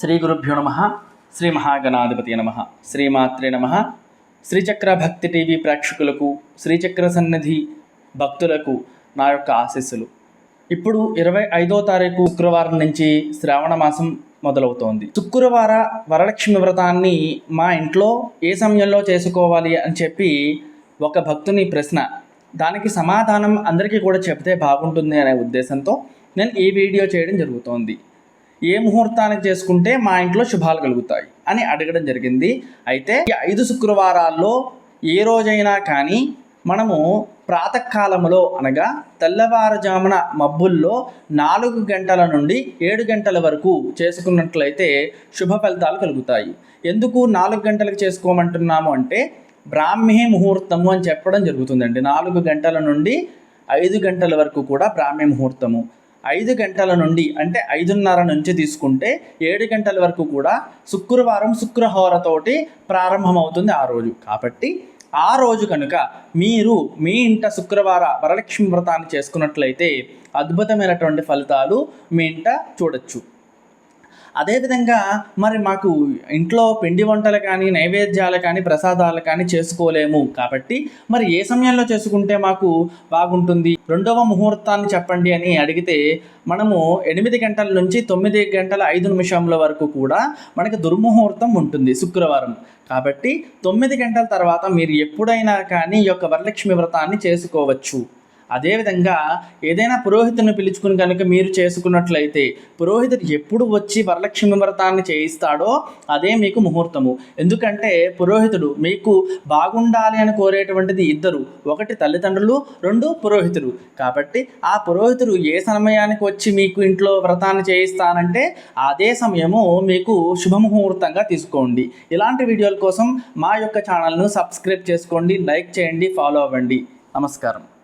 శ్రీ గురుభ్యో నమ శ్రీ మహాగణాధిపతి నమ శ్రీమాత్రే నమ శ్రీచక్ర భక్తి టీవీ ప్రేక్షకులకు శ్రీచక్ర సన్నిధి భక్తులకు నా యొక్క ఆశీస్సులు. ఇప్పుడు ఇరవై ఐదో తారీఖు శుక్రవారం నుంచి శ్రావణ మాసం మొదలవుతోంది. శుక్రవార వరలక్ష్మి వ్రతాన్ని మా ఇంట్లో ఏ సమయంలో చేసుకోవాలి అని చెప్పి ఒక భక్తుని ప్రశ్న దానికి సమాధానం అందరికీ కూడా చెప్తే బాగుంటుంది అనే ఉద్దేశంతో నేను ఈ వీడియో చేయడం జరుగుతోంది. ఏ ముహూర్తానికి చేసుకుంటే మా ఇంట్లో శుభాలు కలుగుతాయి అని అడగడం జరిగింది. అయితే ఈ ఐదు శుక్రవారాల్లో ఏ రోజైనా కానీ మనము ప్రాతకాలంలో అనగా తెల్లవారుజామున మబ్బుల్లో నాలుగు గంటల నుండి ఏడు గంటల వరకు చేసుకున్నట్లయితే శుభ ఫలితాలు కలుగుతాయి. ఎందుకు నాలుగు గంటలకు చేసుకోమంటున్నాము అంటే బ్రాహ్మీ ముహూర్తము అని చెప్పడం జరుగుతుందండి. నాలుగు గంటల నుండి ఐదు గంటల వరకు కూడా బ్రాహ్మీ ముహూర్తము. ఐదు గంటల నుండి అంటే ఐదున్నర నుంచి తీసుకుంటే ఏడు గంటల వరకు కూడా శుక్రవారం శుక్రహోరతోటి ప్రారంభమవుతుంది ఆ రోజు. కాబట్టి ఆ రోజు కనుక మీరు మీ ఇంట శుక్రవార వరలక్ష్మి వ్రతాన్ని చేసుకున్నట్లయితే అద్భుతమైనటువంటి ఫలితాలు మీ ఇంట చూడొచ్చు. అదేవిధంగా మరి మాకు ఇంట్లో పిండి వంటలు కానీ నైవేద్యాలు కానీ ప్రసాదాలు కానీ చేసుకోలేము. కాబట్టి మరి ఏ సమయంలో చేసుకుంటే మాకు బాగుంటుంది? రెండవ ముహూర్తాన్ని చెప్పండి అని అడిగితే మనము ఎనిమిది గంటల నుంచి తొమ్మిది గంటల ఐదు నిమిషంల వరకు కూడా మనకి దుర్ముహూర్తం ఉంటుంది శుక్రవారం. కాబట్టి తొమ్మిది గంటల తర్వాత మీరు ఎప్పుడైనా కానీ ఈ యొక్క వరలక్ష్మి వ్రతాన్ని చేసుకోవచ్చు. అదేవిధంగా ఏదైనా పురోహితుని పిలుచుకుని కనుక మీరు చేసుకున్నట్లయితే పురోహితుడు ఎప్పుడు వచ్చి వరలక్ష్మి వ్రతాన్ని చేయిస్తాడో అదే మీకు ముహూర్తము. ఎందుకంటే పురోహితుడు మీకు బాగుండాలి అని కోరేటువంటిది ఇద్దరు. ఒకటి తల్లిదండ్రులు రెండు పురోహితుడు కాబట్టి ఆ పురోహితుడు ఏ సమయానికి వచ్చి మీకు ఇంట్లో వ్రతాన్ని చేయిస్తానంటే అదే సమయము మీకు శుభముహూర్తంగా తీసుకోండి. ఇలాంటి వీడియోల కోసం మా యొక్క ఛానల్ను సబ్స్క్రైబ్ చేసుకోండి లైక్ చేయండి ఫాలో అవ్వండి. నమస్కారం.